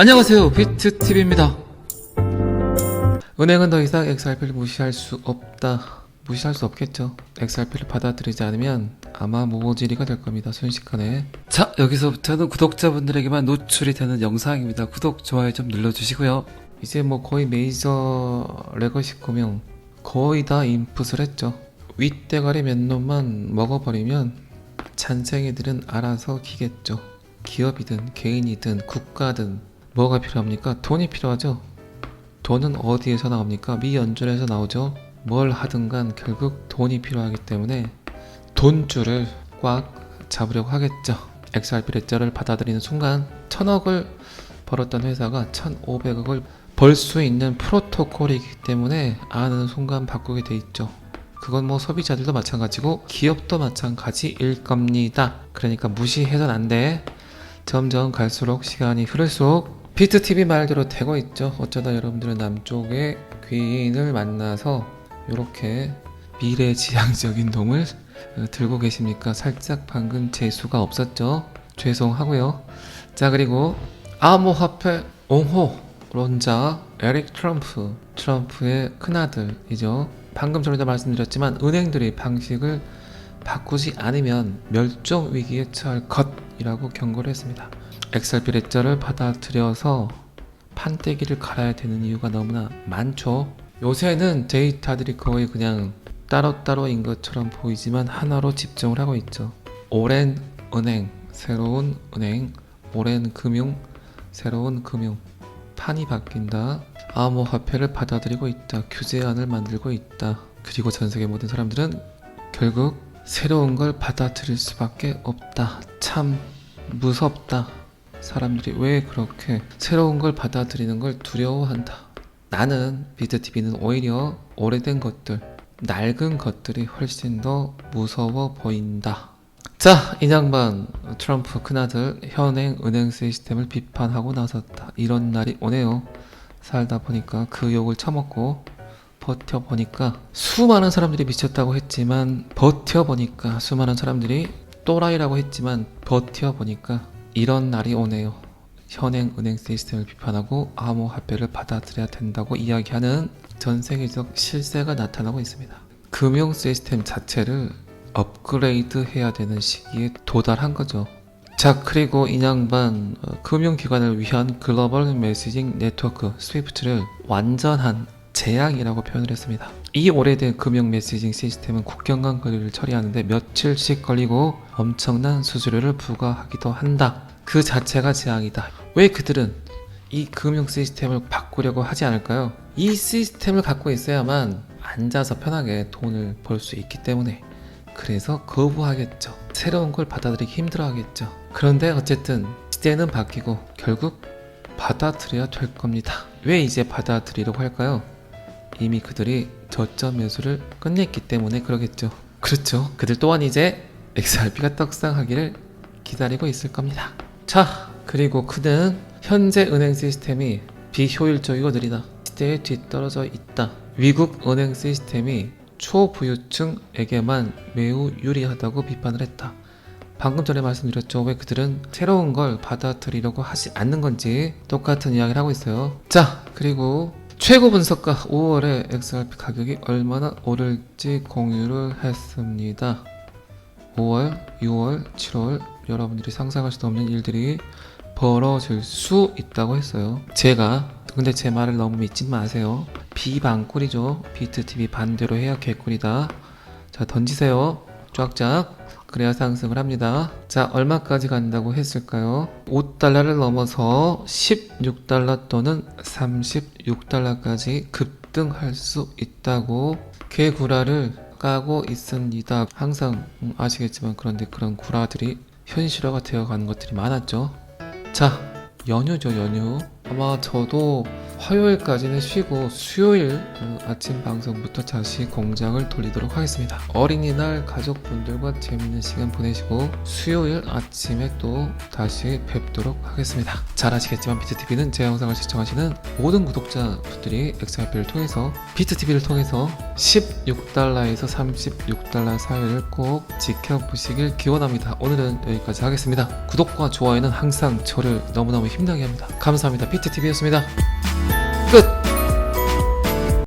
안녕하세요. 비트TV입니다. 은행은 더 이상 XRP를 무시할 수 없다. 무시할 수 없겠죠. XRP를 받아들이지 않으면 아마 모모지리가 될 겁니다 순식간에. 자 여기서부터는 구독자분들에게만 노출이 되는 영상입니다. 구독 좋아요 좀 눌러주시고요. 이제 뭐 거의 메이저 레거시 금융 거의 다 인풋을 했죠. 윗대가리 몇 놈만 먹어버리면 잔생이들은 알아서 기겠죠. 기업이든 개인이든 국가든 뭐가 필요합니까? 돈이 필요하죠. 돈은 어디에서 나옵니까? 미 연준에서 나오죠. 뭘 하든 간 결국 돈이 필요하기 때문에 돈줄을 꽉 잡으려고 하겠죠. XRP 레저를 받아들이는 순간 천억을 벌었던 회사가 1,500억을 벌 수 있는 프로토콜이기 때문에 아는 순간 바꾸게 돼 있죠. 그건 뭐 소비자들도 마찬가지고 기업도 마찬가지일 겁니다. 그러니까 무시해선 안 돼. 점점 갈수록 시간이 흐를수록 비트TV 말대로 되고 있죠. 어쩌다 여러분들은 남쪽의 귀인을 만나서 이렇게 미래지향적인 놈을 어, 들고 계십니까? 살짝 방금 재수가 없었죠. 죄송하고요. 자 그리고 암호화폐 옹호 론자 에릭 트럼프 트럼프의 큰아들이죠. 방금 전에도 말씀드렸지만 은행들이 방식을 바꾸지 않으면 멸종 위기에 처할 것이라고 경고를 했습니다. XRP 레저를 받아들여서 판때기를 갈아야 되는 이유가 너무나 많죠. 요새는 데이터들이 거의 그냥 따로따로인 것처럼 보이지만 하나로 집중을 하고 있죠. 오랜 은행, 새로운 은행, 오랜 금융, 새로운 금융. 판이 바뀐다. 암호화폐를 받아들이고 있다. 규제안을 만들고 있다. 그리고 전 세계 모든 사람들은 결국 새로운 걸 받아들일 수밖에 없다. 참 무섭다. 사람들이 왜 그렇게 새로운 걸 받아들이는 걸 두려워한다. 나는 비트TV는 오히려 오래된 것들, 낡은 것들이 훨씬 더 무서워 보인다. 자, 이 양반 트럼프 큰아들 현행 은행 시스템을 비판하고 나섰다. 이런 날이 오네요. 살다 보니까 그 욕을 처먹고 버텨보니까 수많은 사람들이 미쳤다고 했지만 버텨보니까 수많은 사람들이 또라이라고 했지만 버텨보니까 이런 날이 오네요. 현행 은행 시스템을 비판하고 암호화폐를 받아들여야 된다고 이야기하는 전 세계적 실세가 나타나고 있습니다. 금융 시스템 자체를 업그레이드 해야 되는 시기에 도달한 거죠. 자, 그리고 이 양반 어, 금융기관을 위한 글로벌 메시징 네트워크 스위프트를 완전한 재앙이라고 표현을 했습니다. 이 오래된 금융 메시징 시스템은 국경 간 거리를 처리하는데 며칠씩 걸리고 엄청난 수수료를 부과하기도 한다. 그 자체가 재앙이다. 왜 그들은 이 금융 시스템을 바꾸려고 하지 않을까요? 이 시스템을 갖고 있어야만 앉아서 편하게 돈을 벌 수 있기 때문에 그래서 거부하겠죠. 새로운 걸 받아들이기 힘들어 하겠죠. 그런데 어쨌든 시대는 바뀌고 결국 받아들여야 될 겁니다. 왜 이제 받아들이려고 할까요? 이미 그들이 저점 매수를 끝냈기 때문에 그러겠죠. 그렇죠. 그들 또한 이제 XRP가 떡상하기를 기다리고 있을 겁니다. 자, 그리고 그는 현재 은행 시스템이 비효율적이고 느리다. 시대에 뒤떨어져 있다. 위국 은행 시스템이 초부유층에게만 매우 유리하다고 비판을 했다. 방금 전에 말씀드렸죠. 왜 그들은 새로운 걸 받아들이려고 하지 않는 건지 똑같은 이야기를 하고 있어요. 자, 그리고 최고 분석가 5월에 XRP 가격이 얼마나 오를지 공유를 했습니다. 5월, 6월, 7월 여러분들이 상상할 수도 없는 일들이 벌어질 수 있다고 했어요. 제가 근데 제 말을 너무 믿지 마세요. 비방꿀이죠. 비트TV 반대로 해야 개꿀이다. 자 던지세요. 쫙쫙. 그래야 상승을 합니다. 자, 얼마까지 간다고 했을까요? 5달러를 넘어서 16달러 또는 36달러까지 급등할 수 있다고 개구라를 까고 있습니다. 항상 음, 아시겠지만 그런데 그런 구라들이 현실화가 되어 가는 것들이 많았죠. 자, 연휴죠, 연휴. 아마 저도 화요일까지는 쉬고 수요일 어, 아침 방송부터 다시 공장을 돌리도록 하겠습니다. 어린이날 가족분들과 재밌는 시간 보내시고 수요일 아침에 또 다시 뵙도록 하겠습니다. 잘 아시겠지만 비트TV는 제 영상을 시청하시는 모든 구독자분들이 XRP를 통해서 비트TV를 통해서 16달러에서 36달러 사이를 꼭 지켜보시길 기원합니다. 오늘은 여기까지 하겠습니다. 구독과 좋아요는 항상 저를 너무너무 힘나게 합니다. 감사합니다. 비트TV였습니다. 끝!